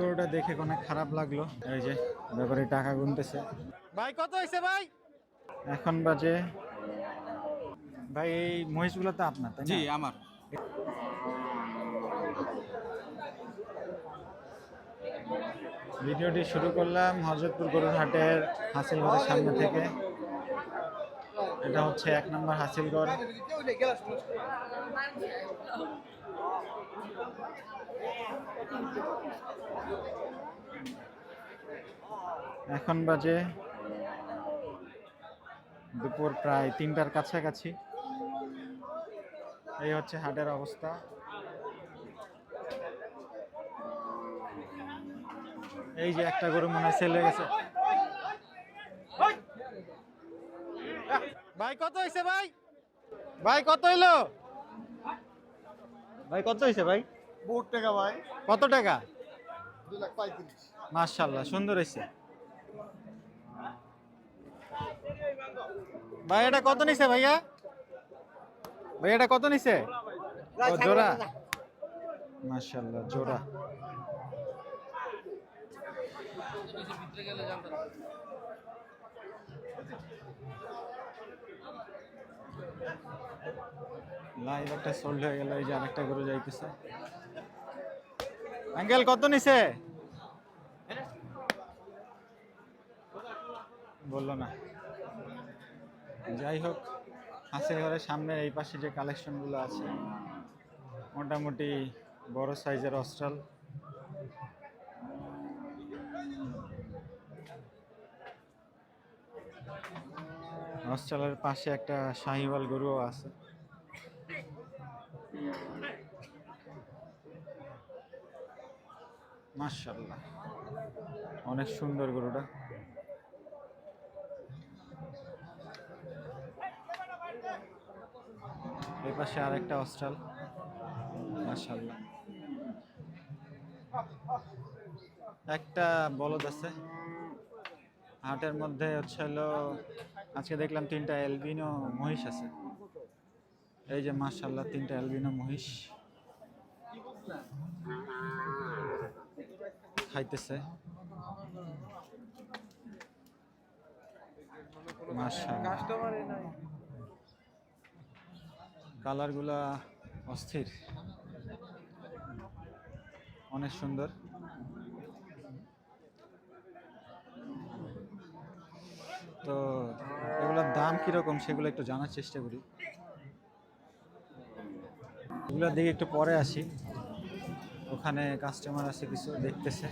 গরুটা দেখে অনেক খারাপ লাগল। এই যে ব্যাপারে টাকা গুনতেছে। ভাই কত হয়েছে ভাই? এখন বাজে ভাই এই মহিষগুলো তো আপনার তাই জি আমার। ভিডিওটি শুরু করলাম হজরতপুর গরুর হাটের হাসিলগড়ের সামনে থেকে। এটা হচ্ছে এক নম্বর হাসিলগড়। এখন বাজে দুপুর প্রায় তিনটার কাছাকাছি। এই হচ্ছে হাটের অবস্থা। এই যে একটা গরু মনে হয় সেল হয়ে গেছে। ভাই কত হয়েছে ভাই? ভাই কত হইল? ভাই কত হয়েছে ভাই? বহুত টাকা ভাই। কত টাকা? দুই লাখ পঁয়ত্রিশ। মার্শাল্লাহ সুন্দর হয়েছে ভাই এটা কত নিছে ভাইয়া? ভাই এটা কত নিছে? ও জোড়া। মার্শাল্লাহ জোড়া। লাইভ একটা সোল্ড হয়ে গেল এই যে আরেকটা গরু যাইতেছে। আঙ্কেল কত নিছে? বলল না। যাই হোক, হাসির ঘরের সামনে এই পাশে যে কালেকশনগুলো আছে, মোটামুটি বড় সাইজের অস্ট্রাল। অস্ট্রালের পাশে একটা শাহিওয়াল গরুও আছে। মাশাল্লাহ অনেক সুন্দর গরুটা। পাশে আরেকটা অস্ট্রাল। মাশাল্লাহ একটা বলদ আছে। হাটের মধ্যে হচ্ছে হলো, আজকে দেখলাম তিনটা এলবিনো মহিষ আছে। এই যে মাশাল্লাহ তিনটা এলবিনো মহিষ। খাইতেছে। মাশাআল্লাহ। কালারগুলা অস্থির। অনেক সুন্দর। তো এগুলোর দাম কীরকম সেগুলো একটু জানার চেষ্টা করি। এগুলোর দিকে একটু পরে আসি। ওখানে কাস্টমার আছে কিছু দেখতেছে।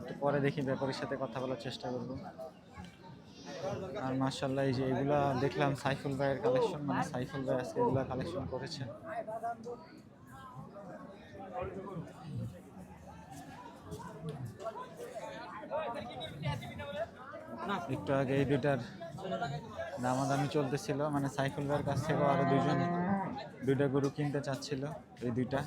একটু পরে দেখি ব্যাপারের সাথে কথা বলার চেষ্টা করব। আর মার্শাল্লাহ এই যে এগুলা দেখলাম সাইফুল ভাইয়ের কালেকশন মানে সাইফুল ভাই আজকে এগুলা কালেকশন করেছে। একটু আগে এই দুইটার দামাদামি চলতেছিল মানে সাইফুল ভাইয়ের কাছ থেকেও আরও দুইজন দুইটা গরু কিনতে চাচ্ছিল, এই দুইটা।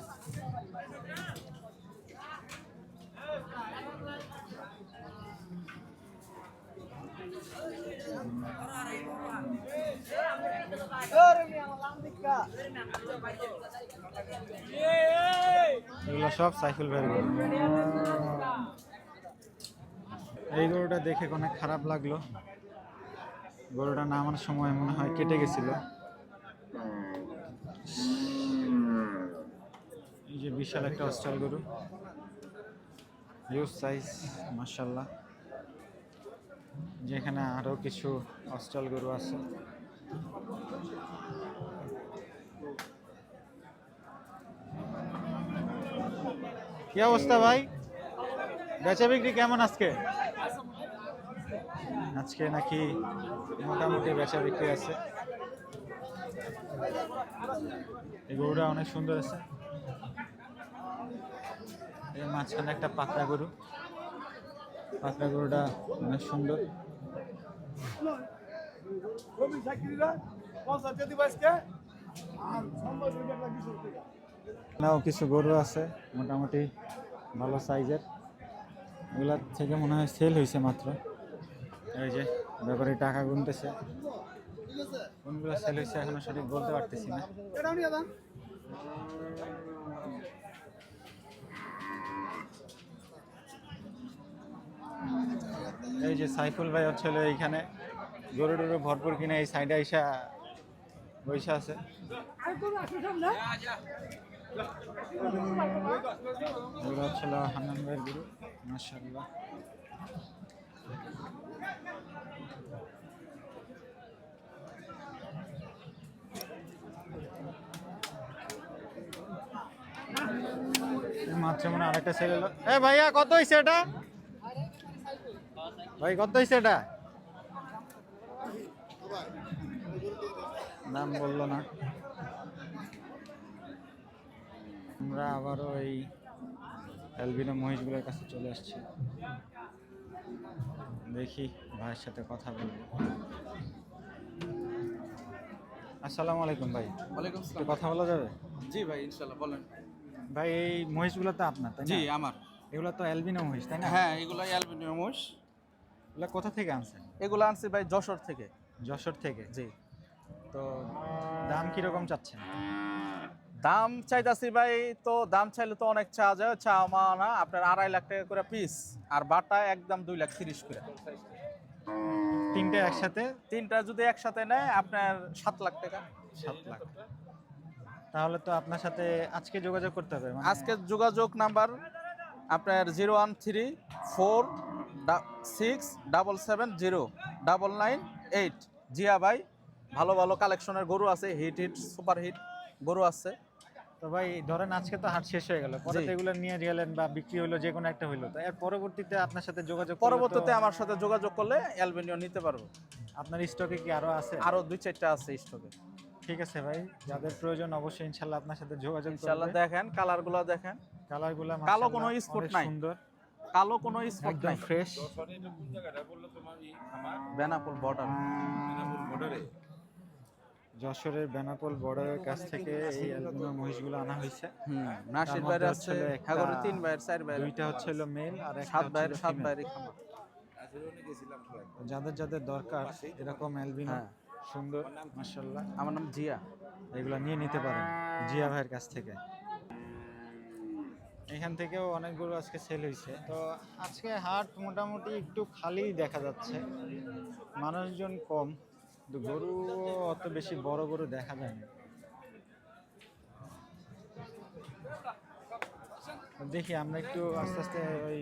এগুলো সব সাইকেল এই গরুটা দেখে অনেক খারাপ লাগল। গরুটা নামার সময় মনে হয় কেটে গেছিল। এই যে বিশাল একটা অস্ট্রাল গরু। হিউজ সাইজ মার্শাল্লাহ যেখানে আরও কিছু অস্ট্রাল গরু আছে। কি অবস্থা ভাই? বেচা বিক্রি কেমন আজকে? আজকে নাকি মোটামুটি বেচা বিক্রি আছে। এই গরুটা অনেক সুন্দর আছে। এই মাঝখানে একটা পাতলা গরু। পাতলা গরুটা অনেক সুন্দর। রবি চাকরিরা পঞ্চাশ যদি বাইশকে আর সম্ভব নাও কিছু গরু আছে, মোটামুটি ভালো সাইজের। এগুলা থেকে মনে হয় সেল হয়েছে মাত্র। এই যে ব্যাপারে টাকা গুনতেছে। কোনগুলো সেল হয়েছে এখনও সঠিক বলতে পারতেছি না। এই যে সাইফুল ভাই হচ্ছে এইখানে গরু টরু ভরপুর কিনে এই সাইডে আইসা বৈশা আছে। হচ্ছে মাত্র মনে আরেকটা ছেলে এলো এ ভাইয়া, কত হয়েছে এটা? ভাই কত হয়েছে এটা? নাম বলল না। আমরা আবারও এই অ্যালবিনো মহিষগুলোর কাছে চলে আসছি। দেখি ভাইয়ের সাথে কথা বলব। আসসালামু আলাইকুম ভাই। ওয়ালাইকুম আসসালাম। কথা বলা যাবে? জি ভাই ইনশাল্লাহ বলেন। ভাই এই মহিষগুলো তো আপনার তাই না? জি আমার। এগুলো তো অ্যালবিনো মহিষ তাই না? হ্যাঁ এগুলো অ্যালবিনিয়াম মোষ এগুলো কোথা থেকে আনছেন? এগুলো আনছি ভাই যশোর থেকে। যশোর থেকে? জি। তো দাম কীরকম চাচ্ছেন? দাম চাইতাছি ভাই তো দাম চাইলে তো অনেক চা যায়। চা মানা আপনার আড়াই লাখ টাকা করে পিস আর বাটা একদম দুই লাখ তিরিশ করে। তিনটে একসাথে? তিনটা যদি একসাথে নেয় আপনার সাত লাখ টাকা। সাত লাখ। তাহলে তো আপনার সাথে আজকে যোগাযোগ করতে হবে মানে? আজকে যোগাযোগ নাম্বার আপনার zero one three four six double seven zero double nine eight Zia ভাই ভালো ভালো কালেকশনের গরু আছে হিট হিট সুপার হিট গরু আছে। তো ভাই ধরেন আজকে তো হাট শেষ হয়ে গেল পরে তো এগুলো নিয়ে গেলেন বা বিক্রি হলো যে কোনো একটা হইল। তো এর পরবর্তীতে আপনার সাথে যোগাযোগ পরবর্তীতে আমার সাথে যোগাযোগ করলে অ্যালবেনিও নিতে পারব। আপনার স্টকে কি আরও আছে? আরও দুই চারটা আছে স্টকে ঠিক আছে ভাই যাদের প্রয়োজন অবশ্যই ইনশাল্লাহ আপনার সাথে যোগাযোগ ইনশাল্লাহ করবে। দেখেন কালারগুলো দেখেন। কালারগুলো কালো কোনো spot নাই। সুন্দর। কালো কোনো স্পট নাই। ফ্রেশ বেনাপুল বর্ডার যশোরের বেনাপোল বর্ডারের কাছ থেকে এই অ্যালবিনো মহিষগুলো আনা হয়েছে। নাসির বাইরে আছে হ্যাঁ তিন বাইরের চার বাইরের দুইটা হচ্ছে হলো মেল আর সাত হলো সাত। বাইরের খামার। যাদের যাদের দরকার এরকম অ্যালবিনো হ্যাঁ। সুন্দর মাশাল্লাহ আমার নাম জিয়া। এগুলো নিয়ে নিতে পারেন জিয়া ভাইয়ের কাছ থেকে। এখান থেকেও অনেক গরু আজকে সেল হয়েছে তো আজকে হাট মোটামুটি একটু খালি দেখা যাচ্ছে। মানুষজন কম। গরু অত বেশি বড় গরু দেখা যায় না। দেখি আমরা একটু আস্তে আস্তে ওই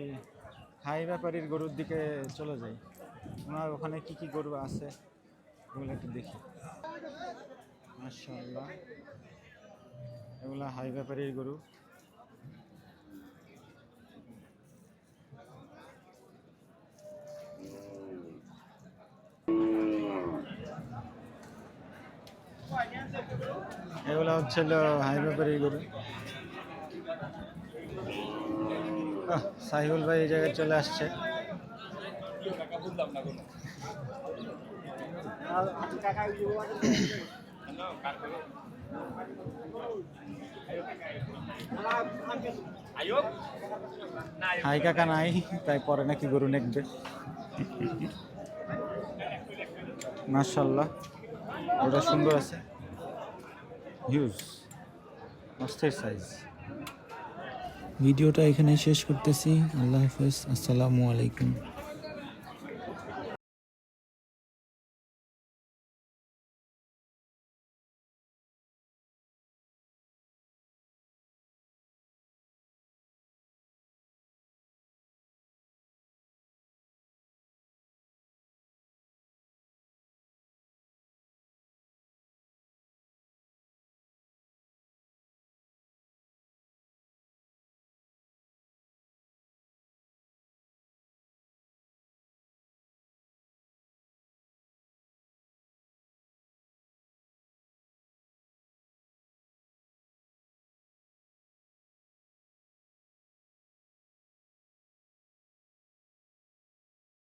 হাই ব্যাপারীর গরুর দিকে চলে যাই। ওনার ওখানে কি কি গরু আছে ওগুলো একটু দেখি। মাশাআল্লাহ। এগুলা হাই ব্যাপারীর গরু। এগুলা হচ্ছিল হাই ব্যাপারীর গরু। আহ, সাহিউল ভাই এই জায়গায় চলে আসছে। হাই কাকা নাই তাই পরে নাকি গরু নেকবে। মাশাল্লাহ ওটা সুন্দর আছে। হিউজ সাইজ ভিডিওটা এখানে শেষ করতেছি। আল্লাহ হাফেজ। আসসালামু আলাইকুম।